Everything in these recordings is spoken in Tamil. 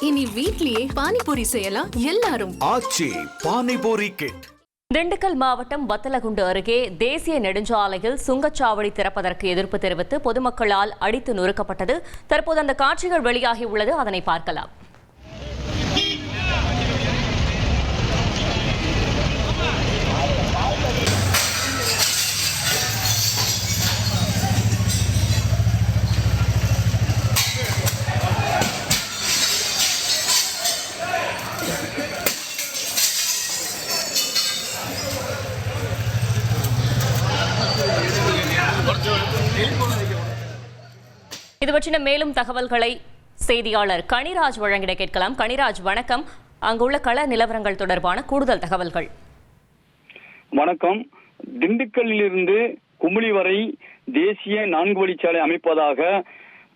இனி வீட்லயே பானிபூரி செய்யலாம் எல்லாரும். ஆச்சி பானிபூரி கிட் திண்டுக்கல் மாவட்டம் வத்தலகுண்டு அருகே தேசிய நெடுஞ்சாலையில் சுங்கச்சாவடி திறப்பதற்கு எதிர்ப்பு தெரிவித்து பொதுமக்களால் அடித்து நொறுக்கப்பட்டது. தற்போது அந்த காட்சிகள் வெளியாகி உள்ளது. அதனை பார்க்கலாம். இது பற்றின மேலும் தகவல்களை செய்தியாளர் கனிராஜ் வழங்கிட கேட்கலாம். கனிராஜ் வணக்கம். அங்குள்ள கள நிலவரங்கள் தொடர்பான கூடுதல் தகவல்கள். வணக்கம். திண்டுக்கல்லிலிருந்து குமுளி வரை தேசிய நான்கு வழிச்சாலை அமைப்பதாக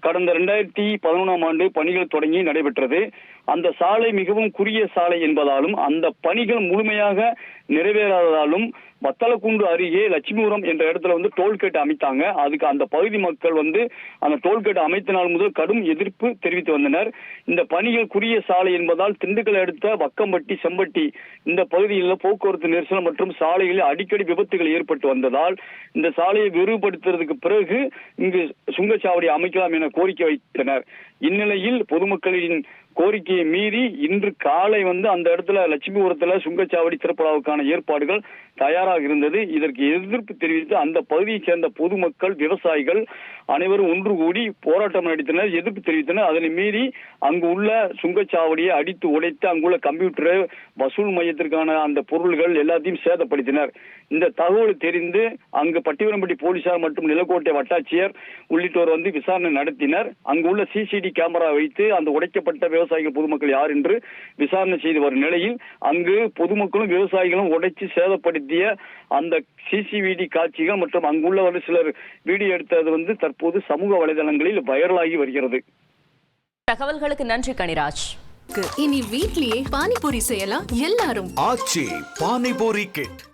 கடந்த ரெண்டாயிரத்தி பதினொன்றாம் ஆண்டு பணிகள் தொடங்கி நடைபெற்றது. அந்த சாலை மிகவும் குறுகிய சாலை என்பதாலும் அந்த பணிகள் முழுமையாக நிறைவேறாததாலும் வத்தலக்குண்டு அருகே லட்சுமிபுரம் என்ற இடத்துல வந்து டோல்கேட் அமைத்தாங்க. அதுக்கு அந்த பகுதி மக்கள் வந்து அந்த டோல்கேட் அமைத்த நாள் முதல் கடும் எதிர்ப்பு தெரிவித்து வந்தனர். இந்த பணிகள் குறுகிய சாலை என்பதால் திண்டுக்கல் அடுத்த வக்கம்பட்டி செம்பட்டி இந்த பகுதியில் போக்குவரத்து நெரிசல் மற்றும் சாலைகளில் அடிக்கடி விபத்துகள் ஏற்பட்டு வந்ததால் இந்த சாலையை விரிவுபடுத்துறதுக்கு பிறகு இங்கு சுங்கச்சாவடி அமைக்கலாம் என கோரிக்கை வைத்தனர். இந்நிலையில் பொதுமக்களின் கோரிக்கையை மீறி இன்று காலை வந்து அந்த இடத்துல லட்சுமிபுரத்துல சுங்கச்சாவடி திறப்படாவுக்கான ஏற்பாடுகள் தயார் தயாராக இருந்தது. இதற்கு எதிர்ப்பு தெரிவித்து அந்த பகுதியைச் சேர்ந்த பொதுமக்கள் விவசாயிகள் அனைவரும் ஒன்று கூடி போராட்டம் நடத்தினர். எதிர்ப்பு தெரிவித்தனர். அதனை மீறி அங்கு உள்ள சுங்கச்சாவடியை அடித்து உடைத்து அங்குள்ள கம்ப்யூட்டர் வசூல் மையத்திற்கான அந்த பொருள்கள் எல்லாத்தையும் சேதப்படுத்தினர். இந்த தகவல் தெரிந்து அங்கு பட்டிவரம்பட்டி போலீசார் மற்றும் நிலக்கோட்டை வட்டாட்சியர் உள்ளிட்டோர் வந்து விசாரணை நடத்தினர். அங்கு உள்ள சிசிடி கேமரா வைத்து அந்த உடைக்கப்பட்ட விவசாயிகள் பொதுமக்கள் யார் என்று விசாரணை செய்து வரும் நிலையில் அங்கு பொதுமக்களும் விவசாயிகளும் உடைச்சு சேதப்படுத்திய அந்த சிசிவிடி காட்சிகள் மற்றும் அங்குள்ள ஒரு சிலர் வீடியோ எடுத்தது வந்து தற்போது சமூக வலைதளங்களில் வைரலாகி வருகிறது. தகவல்களுக்கு நன்றி கனிராஜ். இனி வீட்லயே பானிபூரி செய்யலாம் எல்லாரும். ஆச்சி பானிபூரி கிட்.